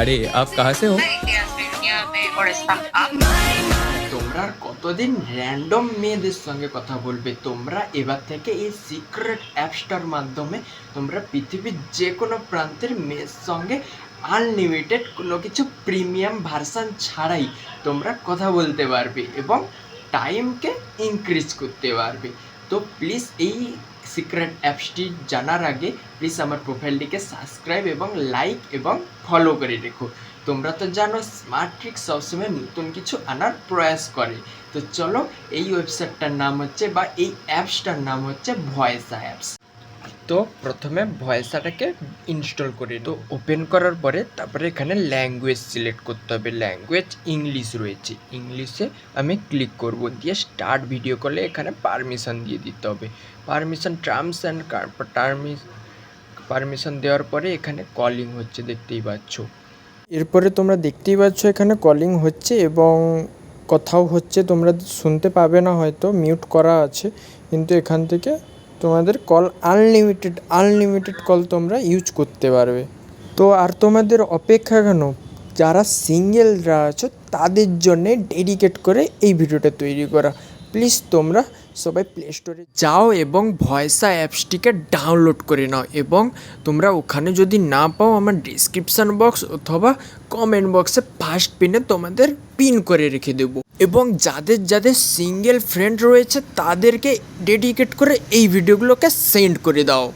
আরে আপ কাহা সে হো তোমরা কতদিন র্যান্ডম মেয়েদের সঙ্গে কথা বলবে? তোমরা এবার থেকে এই সিক্রেট অ্যাপসটার মাধ্যমে তোমরা পৃথিবীর যে কোনো প্রান্তের মেয়ের সঙ্গে আনলিমিটেড কোনো কিছু প্রিমিয়াম ভার্সান ছাড়াই তোমরা কথা বলতে পারবে এবং টাইমকে ইনক্রিজ করতে পারবে। তো প্লিজ এই সিক্রেট অ্যাপসটি জানার আগে প্লিজ আমার প্রোফাইলটিকে সাবস্ক্রাইব এবং লাইক এবং ফলো করে রেখো। তোমরা তো জানো স্মার্ট ট্রিক সবসময় নতুন কিছু আনার প্রয়াস করে। তো চলো এই ওয়েবসাইটটার নাম হচ্ছে বা এই অ্যাপসটার নাম হচ্ছে ভয়েসা অ্যাপস তো প্রথমে ভয়েসাটাকে ইনস্টল করে। তো ওপেন করার পরে তারপরে এখানে ল্যাঙ্গুয়েজ সিলেক্ট করতে হবে। ল্যাঙ্গুয়েজ ইংলিশ রয়েছে। ইংলিশে আমি ক্লিক করব দিয়ে স্টার্ট ভিডিও করলে এখানে পারমিশন দিয়ে দিতে হবে। Permission terms and terms permission দেওয়ার পরে এখানে কলিং হচ্ছে, দেখতেই পাচ্ছ। এরপরে তোমরা দেখতেই পাচ্ছ এখানে কলিং হচ্ছে এবং কথাও হচ্ছে। তোমরা শুনতে পাবে না হয়তো মিউট করা আছে। কিন্তু এখান থেকে তোমাদের কল আনলিমিটেড আনলিমিটেড কল তোমরা ইউজ করতে পারবে। তো আর তোমাদের অপেক্ষা কেন? যারা সিঙ্গেলরা আছো, তাদের জন্যে ডেডিকেট করে এই ভিডিওটা তৈরি করা। প্লিজ তোমরা সবাই প্লে স্টোরে যাও এবং ভয়েসা অ্যাপসটিকে ডাউনলোড করে নাও এবং তোমরা ওখানে যদি না পাও আমার ডিসক্রিপশান বক্স অথবা কমেন্ট বক্সে ফার্স্ট পিনে তোমাদের পিন করে রেখে দেবো। এবং যাদের যাদের সিঙ্গেল ফ্রেন্ড রয়েছে তাদেরকে ডেডিকেট করে এই ভিডিওগুলোকে সেন্ড করে দাও।